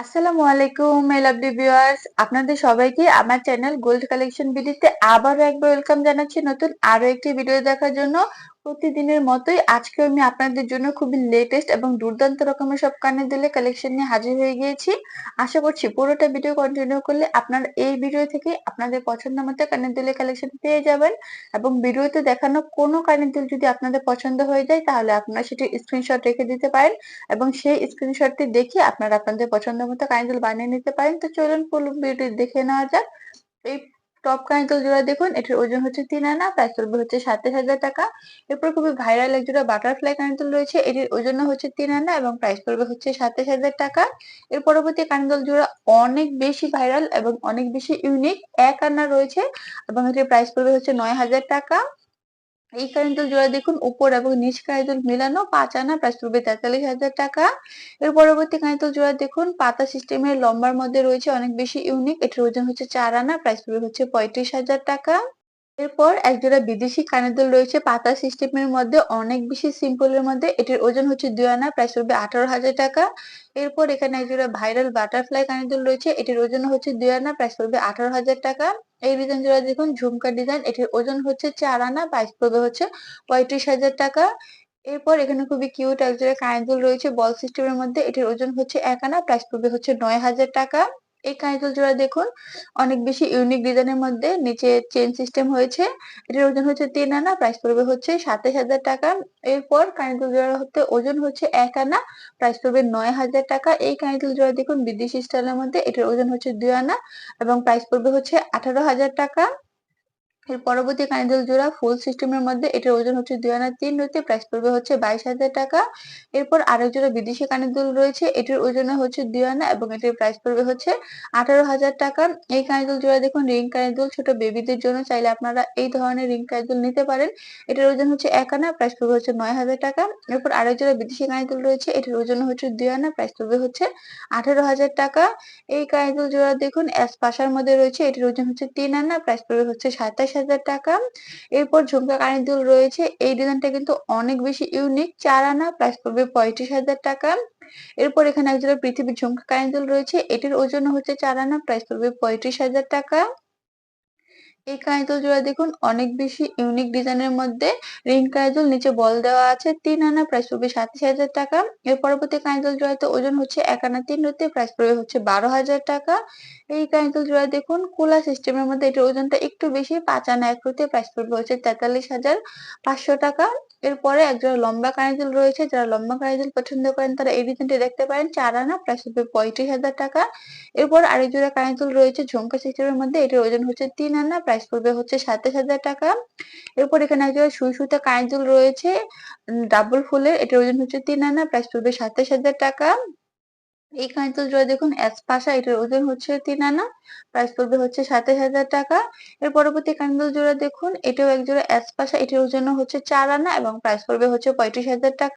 আসসালামু আলাইকুম my lovely viewers আপনাদের সবাইকে আমার চ্যানেল গোল্ড কালেকশন ভিডিওতে আবারও একবার ওয়েলকাম জানাচ্ছি নতুন আরও একটি ভিডিও দেখার জন্য। প্রতিদিনের মতোই আজকে আমি আপনাদের জন্য খুবই লেটেস্ট এবং দুর্দান্ত রকমের সব কানের দুলের কালেকশন নিয়ে হাজির হয়ে গিয়েছি। আশা করছি পুরোটা ভিডিও কন্টিনিউ করলে আপনারা এই ভিডিও থেকে আপনাদের পছন্দ মতো কানের দুলের কালেকশন পেয়ে যাবেন এবং ভিডিওতে দেখানো কোনো কানের দুল যদি আপনাদের পছন্দ হয়ে যায় তাহলে আপনারা সেটি স্ক্রিনশট রেখে দিতে পারেন এবং সেই স্ক্রিনশটটি দেখে আপনারা আপনাদের পছন্দ মতো কানের দুল বানিয়ে নিতে পারেন। তো চলুন ফুল ভিডিওটি দেখে নেওয়া যাক। এই টপ কানেক্টর জোড়া দেখুন, এটির ওজন হচ্ছে তিন আনা প্রাইস পড়বে হচ্ছে সাতাশ হাজার টাকা। এরপর খুবই ভাইরাল এক জোড়া বাটারফ্লাই কানেক্টর রয়েছে, এটির ওজন হচ্ছে তিন আনা এবং প্রাইস পড়বে হচ্ছে সাতাশ হাজার টাকা। এর পরবর্তী কানেক্টর জোড়া অনেক বেশি ভাইরাল এবং অনেক বেশি ইউনিক এক আনা রয়েছে এবং এটির প্রাইস পড়বে হচ্ছে নয় হাজার টাকা। এই কারেন্টের জোড়া দেখুন, উপর এবং নিচ কারেন্টাল মিলানো, পাঁচ আনা প্রাইস পড়বে তেতাল্লিশ হাজার টাকা। এর পরবর্তী কারেন্টাল জোড়া দেখুন, পাতা সিস্টেমের লম্বার মধ্যে রয়েছে অনেক বেশি ইউনিক এটির ওজন হচ্ছে চার আনা, প্রাইস পড়বে হচ্ছে পঁয়ত্রিশ হাজার টাকা। এরপর একজোড়া বিদেশি কানের দুল রয়েছে। পাতা সিস্টেমের মধ্যে অনেক বেশি সিম্পলের মধ্যে। এটির ওজন হচ্ছে দুই আনা প্রাইস পড়বে আঠারো হাজার টাকা। এরপর এখানে একজোড়া ভাইরাল বাটারফ্লাই কানের দুল রয়েছে। এটির ওজন হচ্ছে দুই আনা প্রাইস পড়বে আঠারো হাজার টাকা। এই ডিজাইন জোড়া দেখুন, ঝুমকা ডিজাইন এটির ওজন হচ্ছে চার আনা প্রাইস পড়বে হচ্ছে পঁয়ত্রিশ হাজার টাকা। এরপর এখানে খুবই কিউট একজোড়া কানের দুল রয়েছে বল সিস্টেমের মধ্যে। এটির ওজন হচ্ছে এক আনা প্রাইস পড়বে হচ্ছে নয় হাজার টাকা। এই কাঁচল জোড়া দেখুন, অনেক বেশি ইউনিক ডিজাইনের মধ্যে নিচে চেন সিস্টেম হয়েছে। এটার ওজন হচ্ছে তিন আনা প্রাইস পড়বে হচ্ছে সাতাশ হাজার টাকা। এরপর কাঁচল জোড়া হতে ওজন হচ্ছে এক আনা প্রাইস পড়বে নয় হাজার টাকা। এই কাঁচল জোড়া দেখুন, বিদেশি স্টাইলের মধ্যে এটার ওজন হচ্ছে দুই আনা এবং প্রাইস পড়বে হচ্ছে আঠারো হাজার টাকা। এর পরবর্তী কানেদুল জোড়া ফুল সিস্টেমের মধ্যে এটার ওজন হচ্ছে দুই আনা তিন রুতে প্রাইস পড়বে হচ্ছে বাইশ হাজার টাকা। এরপর আরেক জোড়া বিদেশি কানেদুল রয়েছে, এটির ওজন হচ্ছে দুই আনা এবং এটির প্রাইস পড়বে হচ্ছে আঠারো হাজার টাকা। এই কানেদুল জোড়া দেখুন রিং কানেদুল ছোট বেবিদের জন্য চাইলে আপনারা এই ধরনের রিং কানেদুল নিতে পারেন। এটার ওজন হচ্ছে এক আনা প্রাইস পড়বে হচ্ছে নয় হাজার টাকা। এরপর আরেক জোড়া বিদেশি কানেদুল রয়েছে, এটির ওজন হচ্ছে দুই আনা প্রাইস পড়বে হচ্ছে আঠারো হাজার টাকা। এই কানেদুল জোড়া দেখুন এস পাশার মধ্যে রয়েছে, এটির ওজন হচ্ছে তিন আনা প্রাইস পড়বে হচ্ছে সাতাশ হাজার টাকা। এরপর ঝুমকা কানের দুল রয়েছে। এই ডিজাইনটা কিন্তু অনেক বেশি ইউনিক চার আনা প্রাইস পড়বে পঁয়ত্রিশ হাজার টাকা। এরপর এখানে একজোড়া পৃথিবীর ঝুমকা কানের দুল রয়েছে। এটির ওজন হচ্ছে চার আনা প্রাইস পড়বে পঁয়ত্রিশ হাজার টাকা। এই কাঁচদুল জোড়া দেখুন, অনেক বেশি ইউনিক ডিজাইনের মধ্যে। রিং কাঁচদুল নিচে বল দেওয়া আছে, তিন আনা প্রাইস পড়বে সাতাশ হাজার টাকা। এর পরবর্তী কাঁচদুল জোড়াতে ওজন হচ্ছে এক আনা তিন রুতে প্রাইস পড়বে হচ্ছে বারো হাজার টাকা। এই কাঁচদুল জোড়া দেখুন কোলা সিস্টেমের মধ্যে এটার ওজনটা একটু বেশি, পাঁচ আনা এক রুতে প্রাইস পড়বে হচ্ছে তেতাল্লিশ হাজার পাঁচশো টাকা। এরপরে একজোড়া লম্বা কানের রয়েছে, যারা লম্বা কানের পছন্দ করেন, তারা এই ডিজাইনটি দেখতে পারেন, চার আনা প্রাইস হবে পঁয়ত্রিশ হাজার টাকা। এরপর আরেক জোড়া কানের রয়েছে, ঝুমকা সিস্টেমের মধ্যে, এটার ওজন হচ্ছে তিন আনা প্রাইস পড়বে হচ্ছে সাতাশ হাজার টাকা। এরপর এখানে একজোড়া সুই সুতা কানের রয়েছে ডাবল ফুলের, এটার ওজন হচ্ছে তিন আনা প্রাইস পড়বে সাতাশ হাজার টাকা। এই কাঁচল জোড়া দেখুন পাশা, এটার ওজন হচ্ছে তিন আনা প্রাইস পড়বে হচ্ছে সাতাশ হাজার টাকা। এর পরবর্তী কাঁচল জোড়া দেখুন, এটাও এক জোড়া পাশা, এটার ওজন হচ্ছে চার আনা এবং প্রাইস পড়বে হচ্ছে পঁয়ত্রিশ হাজার টাকা।